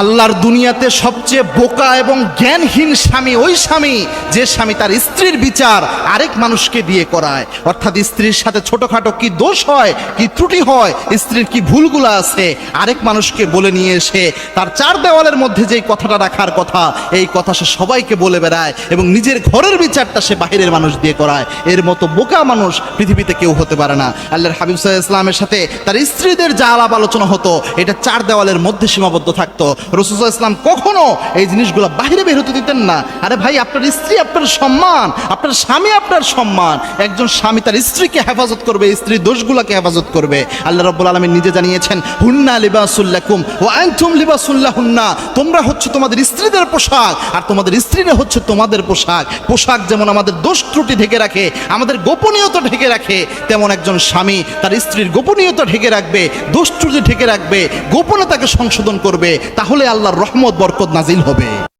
আল্লাহর দুনিয়াতে সবচেয়ে বোকা এবং জ্ঞানহীন স্বামী ওই স্বামী যে স্বামী তার স্ত্রীর বিচার আরেক মানুষকে দিয়ে করায়। অর্থাৎ স্ত্রীর সাথে ছোটখাটো কি দোষ হয়, কি ত্রুটি হয়, স্ত্রীর কি ভুলগুলো আছে, আরেক মানুষকে বলে নিয়ে এসে তার চার দেওয়ালের মধ্যে যেই কথাটা রাখার কথা, এই কথা সে সবাইকে বলে বেড়ায় এবং নিজের ঘরের বিচারটা সে বাহিরের মানুষ দিয়ে করায়। এর মতো বোকা মানুষ পৃথিবীতে কেউ হতে পারে না। আল্লাহর হাবিব সাল্লাহ ইসলামের সাথে তার স্ত্রীদের যা আলাপ আলোচনা হতো, এটা চার দেওয়ালের মধ্যে সীমাবদ্ধ থাকতো। রসুল ইসলাম কখনো এই জিনিসগুলো বাইরে বের হতে দিতেন না। আরে ভাই, আপনার স্ত্রী আপনার সম্মান, আপনার স্বামী আপনার সম্মান। একজন স্বামী তার স্ত্রীকে হেফাজত করবে স্ত্রীর দোষগুলোকে হেফাজত করবে। আল্লাহ রব্বুল আলমী নিজে জানিয়েছেন, হুন্না লিবাসুল্লাকুম ও আনতুম লিবাসুল্লাহ হুন্না তোমরা হচ্ছে তোমাদের স্ত্রীদের পোশাক, আর তোমাদের স্ত্রীরা হচ্ছে তোমাদের পোশাক। পোশাক যেমন আমাদের দোষ ত্রুটি ঢেকে রাখে, আমাদের গোপনীয়তা ঢেকে রাখে, তেমন একজন স্বামী তার স্ত্রীর গোপনীয়তা ঢেকে রাখবে, দোষ ত্রুটি ঢেকে রাখবে গোপনে তাকে সংশোধন করবে। তাহলে আল্লাহর রহমত বরকত নাজিল হবে।